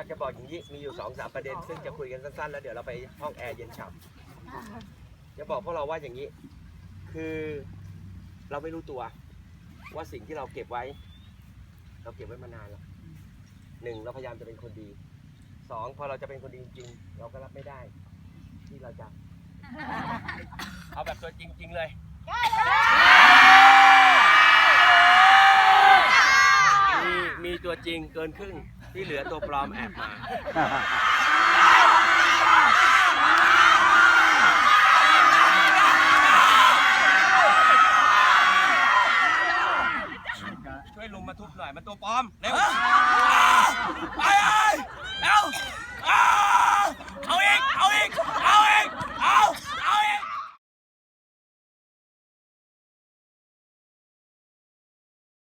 ากจะบอกอย่างนี้ มีอยู่สองสามประเด็น ซึ่งจะคุยกันสั้นๆ แล้วเดี๋ยวเราไปห้องแอร์เย็นฉ่ำจะบอกพวกเราว่าอย่างนี้ คือเราไม่รู้ตัว ว่าสิ่งที่เราเก็บไว้ เราเก็บไว้มานานแล้วหนึ่งเราพยายามจะเป็นคนดีสองพอเราจะเป็นคนดีจริงๆเราก็รับไม่ได้ ที่เราจะเอาแบบตัวจริง ๆ เลย ตัวจริงเกินครึ่งที่เหลือตัวปลอมแอบมา ช่วยลุมมาทุบหน่อยมันตัวปลอมเร็วไปเร็ว